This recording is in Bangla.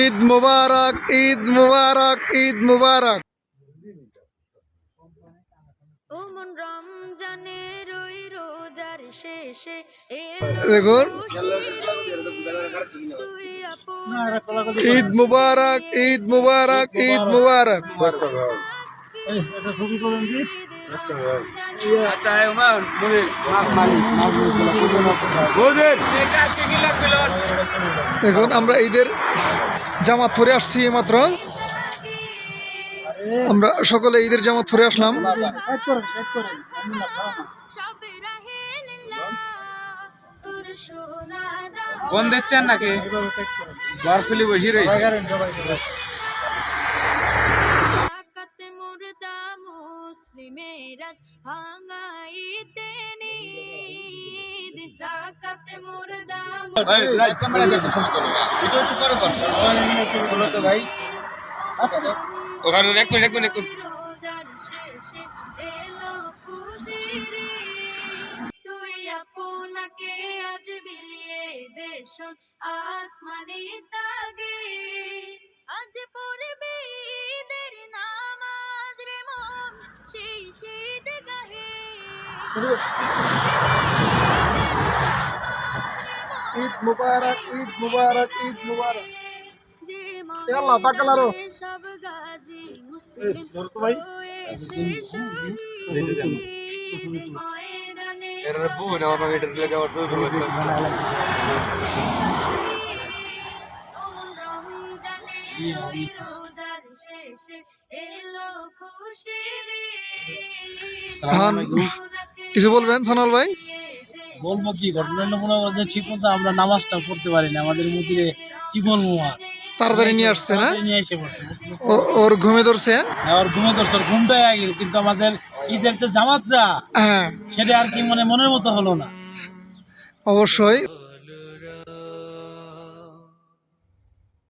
ঈদ মুবারক ঈদ মুবারক ঈদ মুবারক। ওমন রমজানের ওই রোজার শেষে দেখুন ঈদ মুবারক ঈদ মুবারক ঈদ মুবারক। দেখুন আমরা ঈদের জামাত পরে আসছি মাত্র আমরা সকলে ঈদের জামাত পরে আসলাম। ফোন দিচ্ছেন নাকি? বরফুলি বসে রয়েছে। জাকাতে মুসলিমের আজ ভাঙাইতে জাকাতে মুর্দা ওখানে এক মিনিট এক মিনিট রোজার শেষে এলো খুশির তুই আপনাকে আজ বিলিয়ে দেশ আসমানি তাগে। আজ পড়বে ঈদের নামাজ রে মন সেই শীত গাহে আজ ঈদ মুবারক ঈদ মুবারক ঈদ মুবারক। আল্লাহ। সব গাজী মুসলিম কিছু বলবেন সানল ভাই? বলব কি ঘটনা মনে করছে ঠিক মতো আমরা নামাজটা পড়তে পারি না আমাদের মধ্যে কি বলব আর তাড়াতাড়ি নিয়ে আসছে না? নিয়ে ও- ওর ঘুমে ধরছে? ওর ঘুমে ধরছে ওর ঘুমটাই আগে কিন্তু আমাদের ঈদের যে জামাতটা হ্যাঁ। সেটা আর কি মানে মনের মতো হলো না। অবশ্যই।